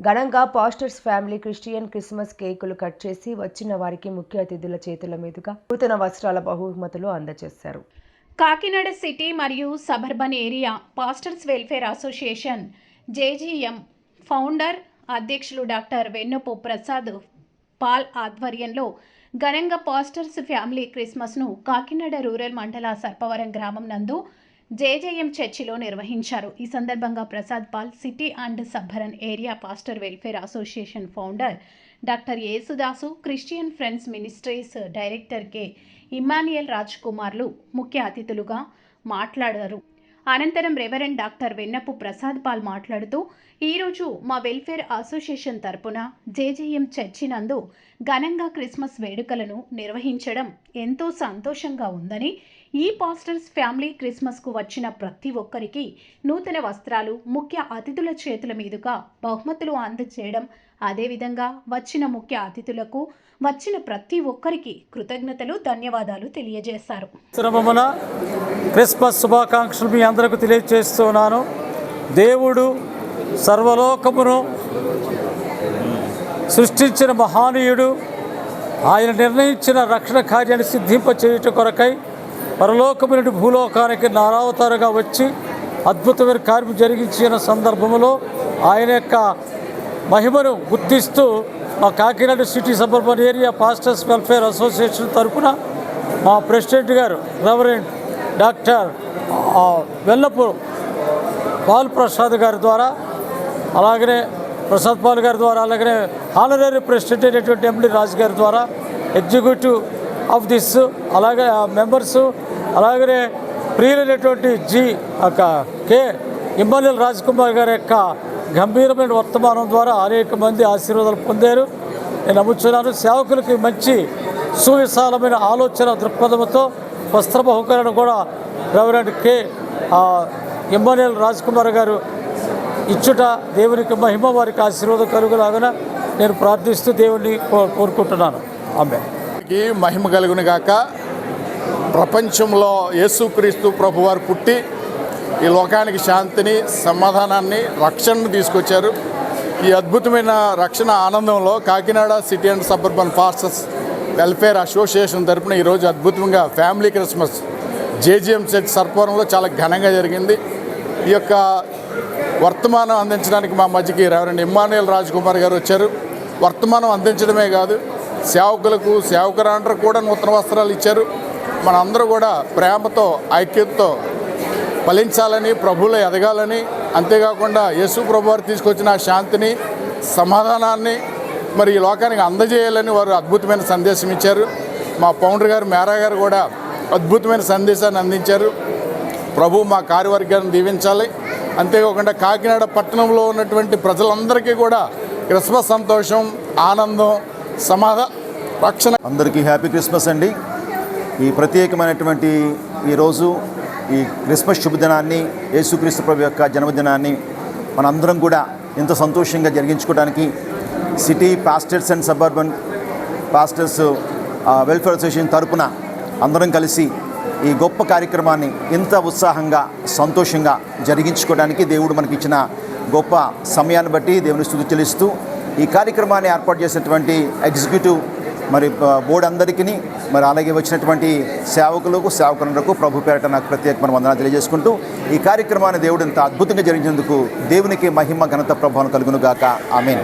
ఘనంగా pastors family Christian Christmas కేకులు cut చేసి వచ్చిన వారికి ముఖ్య అతిథుల చేతుల మీదుగా నూతన వస్త్రాల బహుమతులు అందజేశారు. కాకినాడ సిటీ మరియు suburban area pastors welfare association JGM founder అధ్యక్షులు డాక్టర్ వెన్నపు ప్రసాద్ పాల్ ఆధ్వర్యంలో ఘనంగా పాస్టర్స్ ఫ్యామిలీ క్రిస్మస్ను కాకినాడ రూరల్ మండల సర్పవరం గ్రామం నందు జేజేఎం చర్చిలో నిర్వహించారు. ఈ సందర్భంగా Prasad Paul city and suburban area pastor welfare association founder doctor Yesudasu Christian friends ministries director K. Immanuel Raj కుమార్లు ముఖ్య అతిథులుగా మాట్లాడారు. అనంతరం reverend doctor Vennapu Prasad Paul మాట్లాడుతూ ఈరోజు మా వెల్ఫేర్ అసోసియేషన్ తరపున జేజేఎం చర్చి నందు ఘనంగా క్రిస్మస్ వేడుకలను నిర్వహించడం ఎంతో సంతోషంగా ఉందని ఈ పాస్టర్స్ ఫ్యామిలీ క్రిస్మస్కు వచ్చిన ప్రతి ఒక్కరికి నూతన వస్త్రాలు ముఖ్య అతిథుల చేతుల మీదుగా బహుమతులు అందజేయడం అదేవిధంగా వచ్చిన ముఖ్య అతిథులకు వచ్చిన ప్రతి ఒక్కరికి కృతజ్ఞతలు ధన్యవాదాలు తెలియజేశారు. శ్రమమున క్రిస్మస్ శుభాకాంక్షలు మీ అందరికి తెలియజేస్తున్నాను. దేవుడు సర్వలోకమును సృష్టించిన మహానీయుడు. ఆయన నిర్ణయించిన రక్షణ కార్యాన్ని సిద్ధింపచేయుట కొరకై పరలోకము నుండి భూలోకానికి నారావతారుగా వచ్చి అద్భుతమైన కార్యం జరిగించిన సందర్భంలో ఆయన యొక్క మహిమను గుర్తిస్తూ మా Kakinada city suburban area pastors welfare association తరఫున మా ప్రెసిడెంట్ గారు రెవరెండ్ డాక్టర్ వెల్లపు పాల్ ప్రసాద్ గారి ద్వారా అలాగనే ప్రసాద్ పాల్ గారి ద్వారా అలాగనే ఆనరీ ప్రెసిడెంట్ అయినటువంటి ఎండి రాజు గారి ద్వారా ఎగ్జిక్యూటివ్ ఆఫ్ దిస్ అలాగే మెంబర్స్ అలాగనే ప్రియులైనటువంటి జి ఒక కే ఇమ్మల్లి రాజకుమార్ గారి యొక్క గంభీరమైన వర్తమానం ద్వారా అనేక మంది ఆశీర్వాదాలు పొందారు. నేను నమ్ముతున్నాను సేవకులకి మంచి సువిశాలమైన ఆలోచన దృక్పథంతో వస్త్ర బహుకరణ కూడా రెవరెంట్ కె ఇమ్మనేల్ రాజ్కుమార్ గారు ఇచ్చుట దేవునికి మహిమ వారికి ఆశీర్వాదం కలుగులాగన నేను ప్రార్థిస్తూ దేవుణ్ణి కో- కోరుకుంటున్నాను ఆమె మహిమ కలుగును గాక. ప్రపంచంలో యేసుక్రీస్తు ప్రభువారు పుట్టి ఈ లోకానికి శాంతిని సమాధానాన్ని రక్షణను తీసుకొచ్చారు. ఈ అద్భుతమైన రక్షణ ఆనందంలో Kakinada city and suburban pastors welfare association తరఫున ఈరోజు అద్భుతంగా ఫ్యామిలీ క్రిస్మస్ జేజీఎం సెట్ సర్పవరంలో చాలా ఘనంగా జరిగింది. ఈ యొక్క వర్తమానం అందించడానికి మా మధ్యకి రెవరెండ్ ఇమ్మానుయల్ రాజ్ కుమార్ గారు వచ్చారు. వర్తమానం అందించడమే కాదు సేవకులకు సేవకురాండ్రకు కూడా నూతన వస్త్రాలు ఇచ్చారు. మనందరూ కూడా ప్రేమతో ఐక్యతతో ఫలించాలని ప్రభువులు ఎదగాలని అంతేకాకుండా యేసు ప్రభు వారు తీసుకొచ్చిన ఆ శాంతిని సమాధానాన్ని మరి ఈ లోకానికి అందజేయాలని వారు అద్భుతమైన సందేశం ఇచ్చారు. మా పౌండర్ గారు మేరా గారు కూడా అద్భుతమైన సందేశాన్ని అందించారు. ప్రభు మా కార్యవర్గాన్ని దీవించాలి. అంతేకాకుండా కాకినాడ పట్టణంలో ఉన్నటువంటి ప్రజలందరికీ కూడా క్రిస్మస్ సంతోషం ఆనందం సమాధ రక్షణ. అందరికీ హ్యాపీ క్రిస్మస్ అండి. ఈ ప్రత్యేకమైనటువంటి ఈరోజు ఈ క్రిస్మస్ శుభదినాన్ని యేసుక్రీస్తు ప్రభు యొక్క జన్మదినాన్ని మనందరం కూడా ఎంతో సంతోషంగా జరిగించుకోవడానికి city pastors and suburban pastors welfare association తరపున అందరం కలిసి ఈ గొప్ప కార్యక్రమాన్ని ఇంత ఉత్సాహంగా సంతోషంగా జరిగించుకోవడానికి దేవుడు మనకి ఇచ్చిన గొప్ప సమయాన్ని బట్టి దేవుని స్థుతి చెల్లిస్తూ ఈ కార్యక్రమాన్ని ఏర్పాటు చేసినటువంటి ఎగ్జిక్యూటివ్ మరి బోర్డు అందరికీ మరి అలాగే వచ్చినటువంటి సేవకులకు సేవకులకు ప్రభు పేరట నాకు ప్రత్యేకమైన వందనాలు తెలియజేసుకుంటూ ఈ కార్యక్రమాన్ని దేవుడు ఇంత అద్భుతంగా జరిగినందుకు దేవునికి మహిమ ఘనత ప్రభావం కలుగును గాక ఆమె